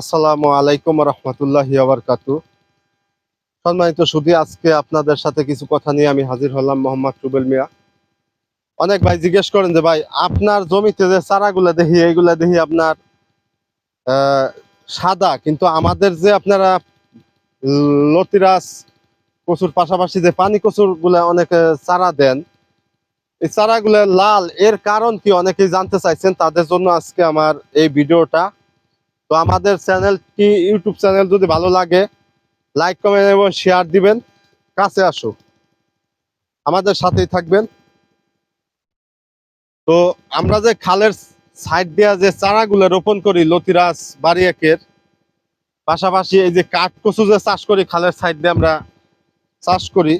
আসসালামু আলাইকুম রহমতুল্লাহ আবরকাতু সম্মানিত সুদী আজকে আপনাদের সাথে কিছু কথা নিয়ে আমি হাজির হলাম মোহাম্মদ রুবেল মিয়া। অনেক ভাই জিজ্ঞেস করেন যে, ভাই, আপনার জমিতে যে চারাগুলা দেখি, এইগুলা দেখি আপনার সাদা, কিন্তু আমাদের যে আপনারা লতিরাস কচুর পাশাপাশি যে পানি কচুরগুলা অনেকে চারা দেন, এই চারাগুলা লাল, এর কারণ কি অনেকেই জানতে চাইছেন, তাদের জন্য আজকে আমার এই ভিডিওটা আমাদের চ্যানেলটি ইউটিউব চ্যানেল যদি ভালো লাগে লাইক কমেন্ট এবং শেয়ার দিবেন। কাছে আসো। আমাদের সাথেই থাকবেন। তো আমরা যে খালের সাইড দেওয়া যে চারাগুলো রোপণ করি, লতিরাজ বাড়ি একের পাশাপাশি এই যে কাঠ কচু যে চাষ করি, খালের সাইড দিয়ে আমরা চাষ করি।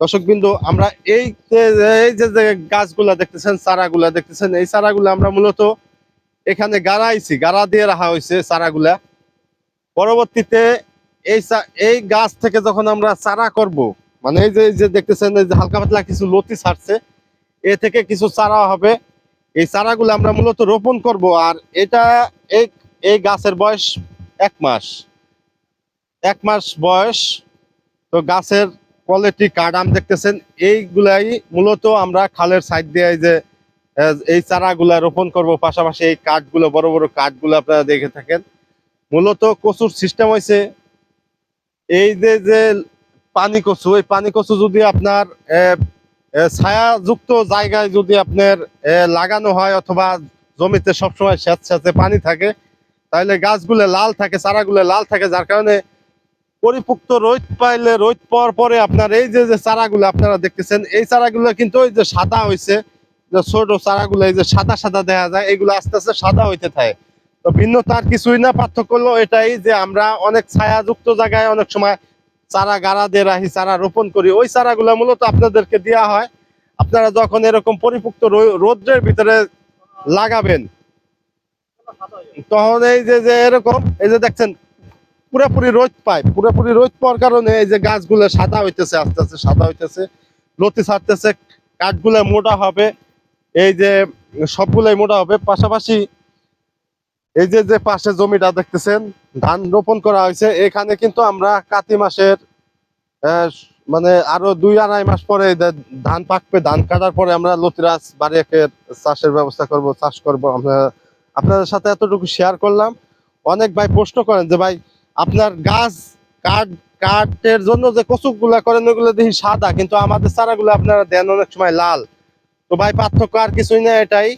দর্শক বিন্দু আমরা এই এই যে গাছগুলা দেখতেছেন, চারাগুলা দেখতেছেন, এই চারাগুলা আমরা মূলত এখানে গাড়াইছি গাড়া দিয়ে রাখা হয়েছে চারাগুলা। পরবর্তীতে এই এই গাছ থেকে যখন আমরা চারা করব মানে এই যে এই যে দেখতেছেন, এই যে হালকা পাতলা কিছু লতি ছাড়ছে, এ থেকে কিছু চারা হবে। এই চারাগুলো আমরা মূলত রোপণ করব আর এটা এই এই গাছের বয়স এক মাস। এক মাস বয়স। তো গাছের কোয়ালিটি কাডাম দেখতেছেন, এইগুলাই মূলত আমরা খালের সাইড দিয়ে যে এই চারাগুলা রোপণ করব, পাশাপাশি এই কাঠগুলো, বড় বড় কাঠগুলো আপনারা দেখে থাকেন। মূলত কচুর সিস্টেম হয়েছে এই যে যে পানি কচু, এই পানি কচু যদি আপনার ছায়াযুক্ত জায়গায় যদি আপনার লাগানো হয় অথবা জমিতে সবসময় স্যাঁত স্যাঁতে পানি থাকে, তাহলে গাছগুলো লাল থাকে, চারাগুলো লাল থাকে, যার কারণে পরিপুক্ত রোদ পাইলে, রোদ পাওয়ার পরে আপনার এই যে যে চারাগুলো আপনারা দেখতেছেন, এই চারাগুলো কিন্তু ওই যে সাদা হয়েছে যে ছোট চারাগুলো এই যে সাদা সাদা দেখা যায়, এগুলো আস্তে আস্তে সাদা হইতে থাকে। তো ভিন্নতা আর কিছুই না, পার্থক্য হলো এটাই যে আমরা অনেক ছায়াযুক্ত জায়গায় অনেক সময় চারা গাড়া দিয়ে রাখি, চারা রোপণ করি। ওই চারাগুলো মূলত আপনাদেরকে দেওয়া হয়। আপনারা যখন এরকম পরিপুক্ত রৌদ্রের ভিতরে লাগাবেন, তখন এই যে যে এরকম, এই যে দেখছেন, পুরোপুরি রোদ পায়। পুরোপুরি রোদ পাওয়ার কারণে এই যে গাছগুলো সাদা হইতেছে, আস্তে আস্তে সাদা হইতেছে, লতি ছাড়তেছে, কাঠগুলো মোটা হবে। এই যে সবগুলাই মোটা হবে, পাশাপাশি এই যে যে পাশে জমিটা দেখতেছেন, ধান রোপণ করা হয়েছে, এখানে কিন্তু আমরা কাতি মাসের মানে আরও দুই আড়াই মাস পরে ধান পাকবে, ধান কাটার পরে আমরা লতিরাজ বাড়ি একের চাষের ব্যবস্থা করব, চাষ করব। আমরা আপনাদের সাথে এতটুকু শেয়ার করলাম। অনেক ভাই প্রশ্ন করেন যে, ভাই, আপনার গাছ কাঠ কাঠের জন্য যে কচুগুলা করেন, ওগুলো দেখি সাদা, কিন্তু আমাদের চারাগুলো আপনারা দেন অনেক সময় লাল। তো ভাই, পার্থক্য আর কিছুই না এটাই।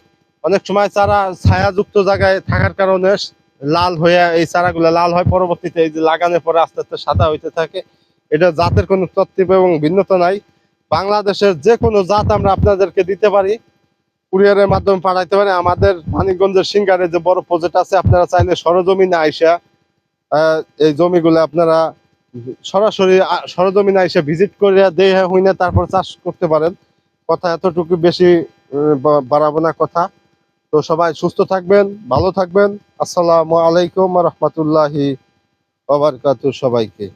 অনেক সময় চারা ছায়াযুক্ত জায়গায় থাকার কারণে লাল হয়ে এই চারাগুলো লাল হয়, পরবর্তীতে এই যে লাগানোর পরে আস্তে আস্তে সাদা হইতে থাকে। এটা জাতের কোনো তত্ত্ব এবং ভিন্নতা নাই। বাংলাদেশের যে কোনো জাত আমরা আপনাদেরকে দিতে পারি। কুরিয়ারের মাধ্যমে পাঠাইতে পারি। আমাদের মানিকগঞ্জের সিঙ্গারে যে বড় প্রজেক্ট আছে, আপনারা চাইলে সরজমিনে আইসা এই জমিগুলো আপনারা সরাসরি সরজমিনে এসে ভিজিট করে দেখে হইনে তারপর চাষ করতে পারেন। কথা এতটুকু বেশি বাড়াবো না কথা। তো সবাই সুস্থ থাকবেন, ভালো থাকবেন। আসসালামু আলাইকুম রহমতুল্লাহি সবাইকে।